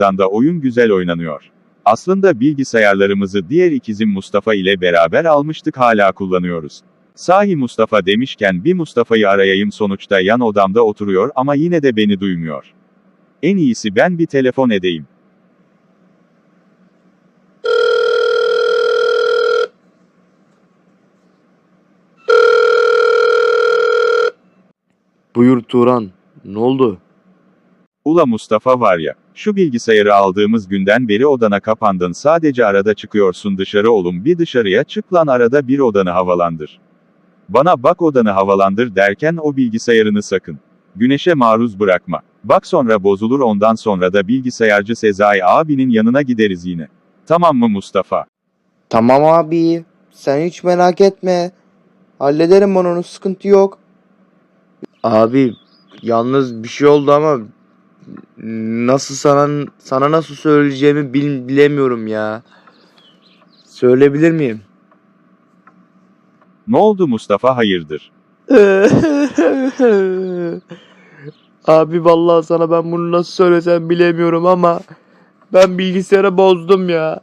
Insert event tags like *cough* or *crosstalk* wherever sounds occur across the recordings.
Da oyun güzel oynanıyor. Aslında bilgisayarlarımızı diğer ikizim Mustafa ile beraber almıştık hala kullanıyoruz. Sahi Mustafa demişken bir Mustafa'yı arayayım sonuçta yan odamda oturuyor ama yine de beni duymuyor. En iyisi ben bir telefon edeyim. Buyur Turan. Ne oldu? Ula Mustafa var ya, şu bilgisayarı aldığımız günden beri odana kapandın sadece arada çıkıyorsun dışarı oğlum bir dışarıya çık lan arada bir odanı havalandır. Bana bak odanı havalandır derken o bilgisayarını sakın. Güneşe maruz bırakma. Bak sonra bozulur ondan sonra da bilgisayarcı Sezai abinin yanına gideriz yine. Tamam mı Mustafa? Tamam abi. Sen hiç merak etme. Hallederim onu sıkıntı yok. Abi yalnız bir şey oldu ama nasıl sana sana nasıl söyleyeceğimi bil- bilemiyorum ya. Söyleyebilir miyim? Ne oldu Mustafa hayırdır? *laughs* Abi vallahi sana ben bunu nasıl söylesem bilemiyorum ama ben bilgisayarı bozdum ya.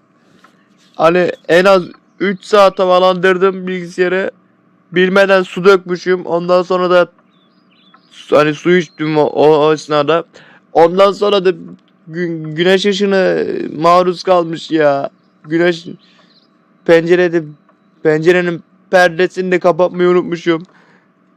Hani en az 3 saat havalandırdım bilgisayarı. Bilmeden su dökmüşüm. Ondan sonra da hani su içtim o, o, o esnada. Ondan sonra da gü- güneş ışını maruz kalmış ya. Güneş pencerede pencerenin perdesini de kapatmayı unutmuşum.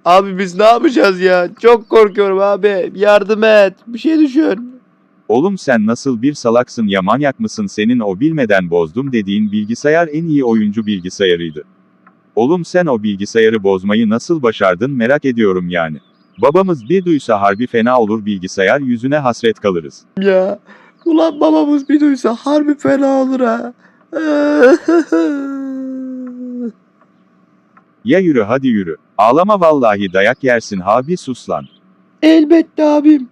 Abi biz ne yapacağız ya? Çok korkuyorum abi. Yardım et. Bir şey düşün. Oğlum sen nasıl bir salaksın ya manyak mısın senin o bilmeden bozdum dediğin bilgisayar en iyi oyuncu bilgisayarıydı. Oğlum sen o bilgisayarı bozmayı nasıl başardın merak ediyorum yani. Babamız bir duysa harbi fena olur bilgisayar yüzüne hasret kalırız. Ya. Ulan babamız bir duysa harbi fena olur ha. *laughs* Ya yürü hadi yürü. Ağlama vallahi dayak yersin abi sus lan. Elbette abim.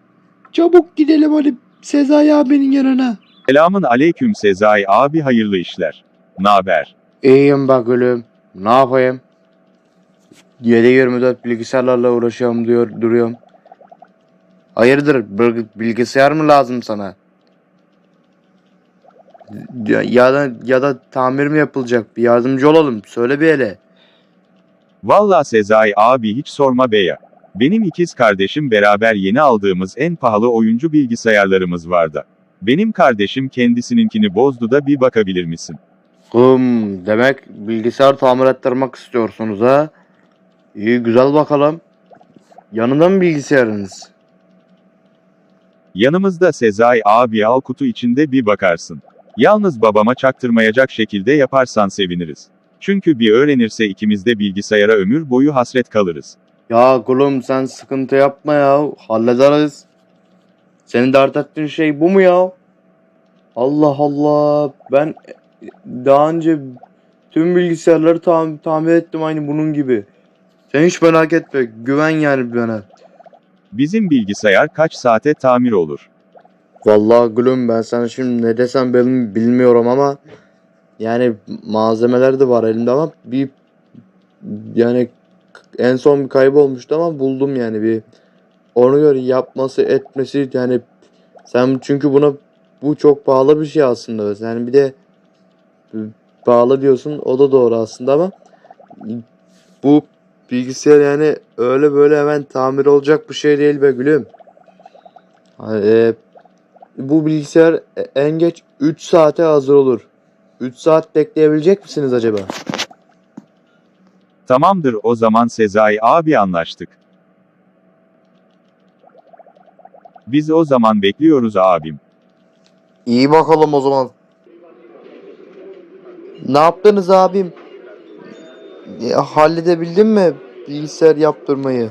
Çabuk gidelim hadi Sezai abinin yanına. Selamın aleyküm Sezai abi hayırlı işler. Naber? İyiyim bak gülüm. Ne yapayım? 7-24 bilgisayarlarla uğraşıyorum diyor duruyorum. Hayırdır bil- bilgisayar mı lazım sana? Ya, ya da ya da tamir mi yapılacak? Bir yardımcı olalım. Söyle bir hele. Valla Sezai abi hiç sorma be ya. Benim ikiz kardeşim beraber yeni aldığımız en pahalı oyuncu bilgisayarlarımız vardı. Benim kardeşim kendisininkini bozdu da bir bakabilir misin? Hım, demek bilgisayar tamir ettirmek istiyorsunuz ha? İyi güzel bakalım. Yanında mı bilgisayarınız? Yanımızda Sezai abi al kutu içinde bir bakarsın. Yalnız babama çaktırmayacak şekilde yaparsan seviniriz. Çünkü bir öğrenirse ikimiz de bilgisayara ömür boyu hasret kalırız. Ya kulum sen sıkıntı yapma ya. Hallederiz. Senin dert ettiğin şey bu mu ya? Allah Allah. Ben daha önce tüm bilgisayarları tam tamir ettim aynı bunun gibi. Sen hiç merak etme. Güven yani bana. Bizim bilgisayar kaç saate tamir olur? Vallahi gülüm ben sana şimdi ne desem benim bilmiyorum ama yani malzemeler de var elimde ama bir yani en son bir kaybolmuştu ama buldum yani bir onu göre yapması etmesi yani sen çünkü buna bu çok pahalı bir şey aslında yani bir de pahalı diyorsun o da doğru aslında ama bu bilgisayar yani öyle böyle hemen tamir olacak bir şey değil be gülüm. Hani, e, bu bilgisayar en geç 3 saate hazır olur. 3 saat bekleyebilecek misiniz acaba? Tamamdır o zaman Sezai abi anlaştık. Biz o zaman bekliyoruz abim. İyi bakalım o zaman. Ne yaptınız abim? Ya, halledebildin mi bilgisayar yaptırmayı?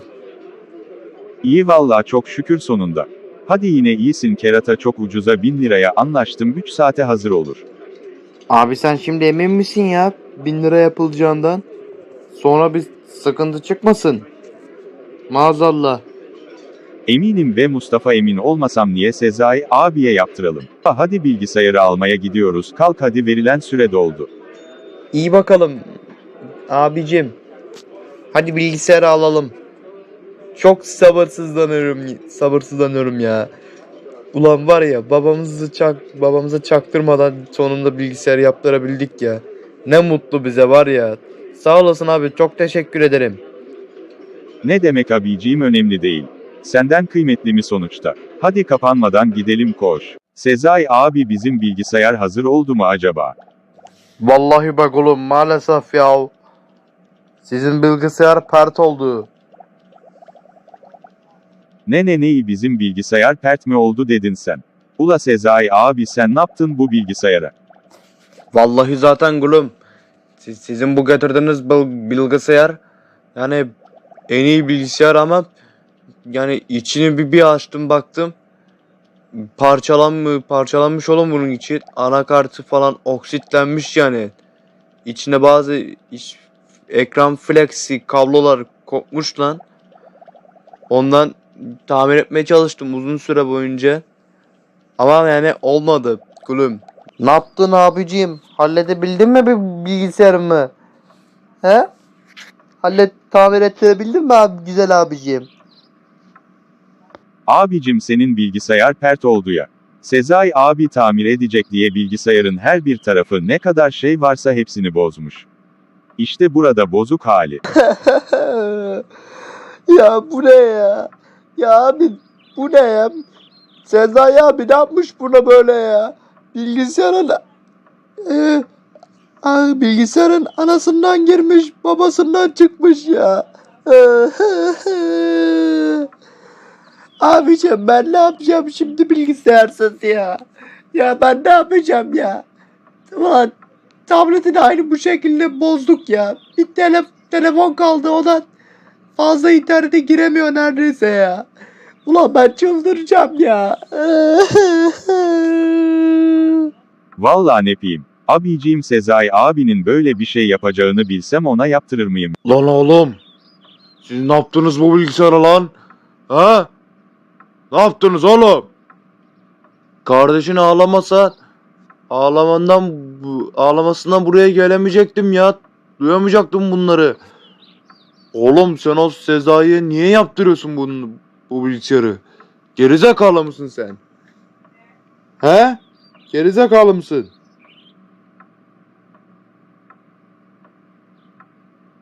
İyi valla çok şükür sonunda. Hadi yine iyisin kerata çok ucuza 1000 liraya anlaştım 3 saate hazır olur. Abi sen şimdi emin misin ya? Bin lira yapılacağından. Sonra bir sıkıntı çıkmasın. Maazallah. Eminim ve Mustafa emin olmasam niye Sezai abiye yaptıralım. Ha, Hadi bilgisayarı almaya gidiyoruz kalk hadi verilen süre doldu. İyi bakalım. Abicim. Hadi bilgisayarı alalım. Çok sabırsızlanıyorum. Sabırsızlanıyorum ya. Ulan var ya babamızı çak babamıza çaktırmadan sonunda bilgisayar yaptırabildik ya. Ne mutlu bize var ya. Sağ olasın abi çok teşekkür ederim. Ne demek abiciğim önemli değil. Senden kıymetli mi sonuçta? Hadi kapanmadan gidelim koş. Sezai abi bizim bilgisayar hazır oldu mu acaba? Vallahi bak oğlum maalesef ya. Sizin bilgisayar pert oldu. Ne ne neyi bizim bilgisayar pert mi oldu dedin sen? Ula Sezai abi sen ne yaptın bu bilgisayara? Vallahi zaten gülüm. Siz, sizin bu getirdiğiniz bil- bilgisayar yani en iyi bilgisayar ama yani içini bir, bir açtım baktım parçalanmış parçalanmış oğlum bunun için anakartı falan oksitlenmiş yani içine bazı iç- ekran flexi kablolar kopmuş lan ondan tamir etmeye çalıştım uzun süre boyunca ama yani olmadı gülüm Ne yaptın abicim? Halledebildin mi bir bilgisayarımı? He? Hallet tamir ettirebildin mi abi güzel abicim? Abicim senin bilgisayar pert oldu ya. Sezai abi tamir edecek diye bilgisayarın her bir tarafı ne kadar şey varsa hepsini bozmuş. İşte burada bozuk hali. *laughs* ya bu ne ya? Ya abi bu ne ya? Sezai abi ne yapmış buna böyle ya? Bilgisayarın Ee, ay, bilgisayarın anasından girmiş, babasından çıkmış ya. *laughs* Abicim ben ne yapacağım şimdi bilgisayarsız ya? Ya ben ne yapacağım ya? Ulan tableti de aynı bu şekilde bozduk ya. Bir tele telefon kaldı o da fazla internete giremiyor neredeyse ya. Ulan ben çıldıracağım ya. *laughs* Vallahi ne yapayım. Abiciğim Sezai abinin böyle bir şey yapacağını bilsem ona yaptırır mıyım? Lan oğlum. Siz ne yaptınız bu bilgisayara lan? Ha? Ne yaptınız oğlum? Kardeşin ağlamasa ağlamandan bu- ağlamasından buraya gelemeyecektim ya. Duyamayacaktım bunları. Oğlum sen o Sezai'ye niye yaptırıyorsun bunu, bu bilgisayarı? Gerizekalı mısın sen? He? Gerizekalı mısın?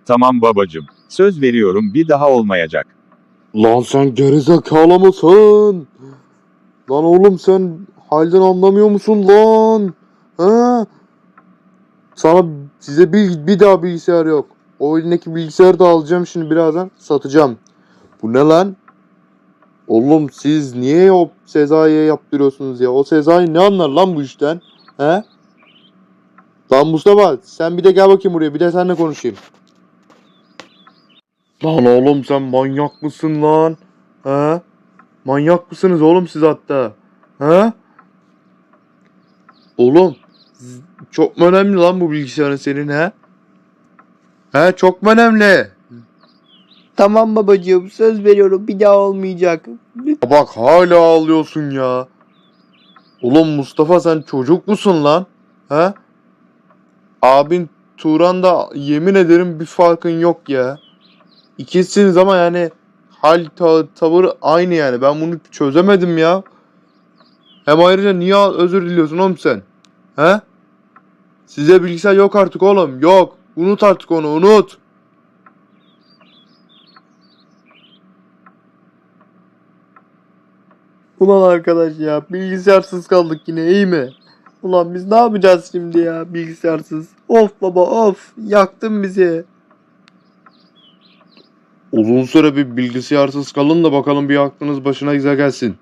Tamam babacım. Söz veriyorum bir daha olmayacak. Lan sen gerizekalı mısın? Lan oğlum sen halden anlamıyor musun lan? Ha? Sana size bir, bir daha bilgisayar yok. O elindeki bilgisayarı da alacağım şimdi birazdan satacağım. Bu ne lan? Oğlum siz niye o Sezai'ye yaptırıyorsunuz ya? O Sezai ne anlar lan bu işten? He? Lan Mustafa sen bir de gel bakayım buraya bir de seninle konuşayım. Lan oğlum sen manyak mısın lan? Ha? Manyak mısınız oğlum siz hatta? Ha? Oğlum çok mu önemli lan bu bilgisayarın senin ha? He çok mu önemli? tamam babacığım söz veriyorum bir daha olmayacak. Bak hala ağlıyorsun ya. Oğlum Mustafa sen çocuk musun lan? Ha? Abin Turan da yemin ederim bir farkın yok ya. İkisiniz ama yani hal ta- tavır aynı yani. Ben bunu çözemedim ya. Hem ayrıca niye özür diliyorsun oğlum sen? He? Size bilgisayar yok artık oğlum. Yok. Unut artık onu unut. Ulan arkadaş ya bilgisayarsız kaldık yine iyi mi? Ulan biz ne yapacağız şimdi ya bilgisayarsız? Of baba of yaktın bizi. Uzun süre bir bilgisayarsız kalın da bakalım bir aklınız başına güzel gelsin.